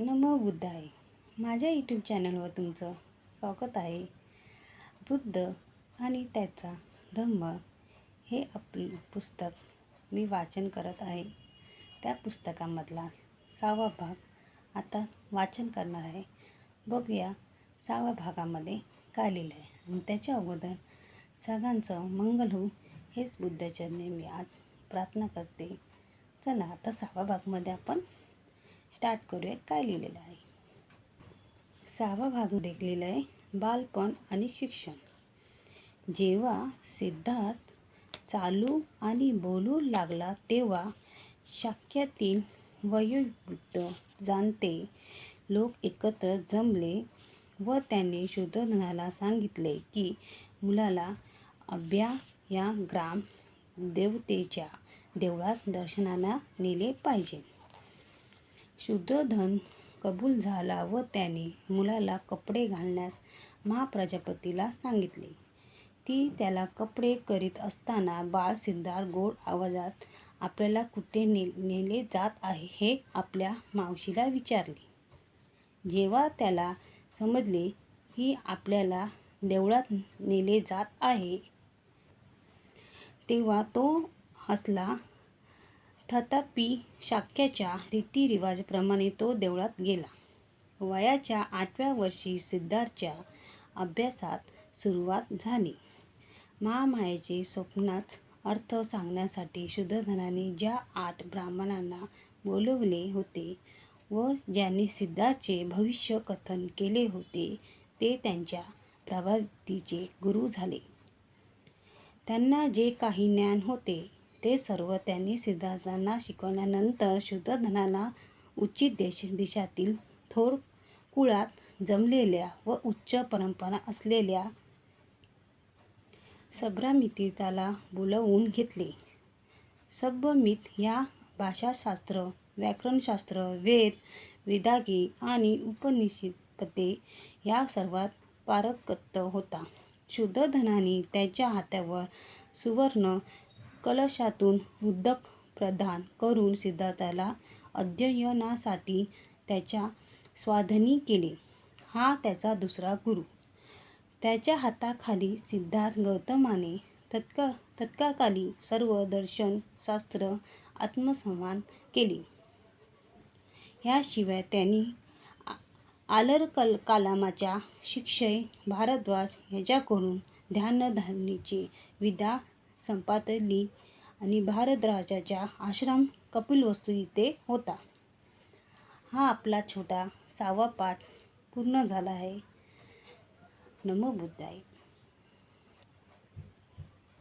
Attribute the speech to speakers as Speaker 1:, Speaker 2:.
Speaker 1: नमो बुद्धाय. माझ्या यूट्यूब चॅनलवर तुमचं स्वागत आहे. बुद्ध आणि त्याचा धम्म हे आपलं पुस्तक मी वाचन करत आहे. त्या पुस्तकामधला सहावा भाग आता वाचन करणार आहे. बघूया सहाव्या भागामध्ये काय लिहिलं आहे. आणि त्याच्या अगोदर सगळ्यांचं मंगल हो हेच बुद्धचरणे मी आज प्रार्थना करते. चला आता सहाव्या भागमध्ये आपण स्टार्ट करूयात काय लिहिलेलं आहे? सहावा भाग देखलेला आहे बालपण आणि शिक्षण. जेव्हा सिद्धार्थ चालू आणि बोलू लागला तेव्हा शाक्यातील वयोवृद्ध जाणते. लोक एकत्र जमले व त्यांनी शुद्धोधनाला सांगितले की मुलाला अभ्या या ग्राम देवतेच्या देवळात दर्शनाला नेले पाहिजे. शुद्ध धन कबूल झाला व त्याने मुलाला कपडे घालण्यास महाप्रजापतीला सांगितले. ती त्याला कपडे करीत असताना बाळ सिद्धार्थ गोड आवाजात आपल्याला कुठे ने नेले जात आहे हे आपल्या मावशीला विचारले. जेव्हा त्याला समजले की आपल्याला देवळात नेले जात आहे तेव्हा तो हसला तथापि शाक्याच्या रीतिरिवाजाप्रमाणे तो देवळात गेला. वयाच्या आठव्या वर्षी सिद्धार्थच्या अभ्यासात सुरुवात झाली. महामायेचे स्वप्नात अर्थ सांगण्यासाठी शुद्धधनाने ज्या आठ ब्राह्मणांना बोलवले होते व ज्यांनी सिद्धार्थचे भविष्य कथन केले होते ते त्यांच्या प्रभातीचे गुरु झाले. त्यांना जे काही ज्ञान होते ते सर्व त्यांनी सिद्धार्थांना शिकवल्यानंतर शुद्धधनाला उचित देश देशातील थोर कुळात जमलेल्या व उच्च परंपरा असलेल्या सब्रामितीताला बोलवून घेतले. सब्बमित या भाषाशास्त्र व्याकरणशास्त्र वेद वेदागी आणि उपनिषदपते या सर्वात पारकत्व होता. शुद्धधनाने त्याच्या हातावर सुवर्ण कलशातून उदक प्रदान करून सिद्धार्थाला अध्ययनासाठी त्याच्या स्वाधनी केले. हा त्याचा दुसरा गुरु. त्याच्या हाताखाली सिद्धार्थ गौतमाने तत्का तत्काकाली सर्व दर्शन शास्त्र आत्मसंवाद केले. ह्याशिवाय त्यांनी आलर कल कालामाच्या शिक्षय भारद्वाज ह्याच्याकडून ध्यानधारणेची विद्या संपादली आणि भारतराजाच्या आश्रम कपिलवस्तू इथे होता. हा आपला छोटा सावा पाठ पूर्ण झाला आहे. नमो बुद्धाय.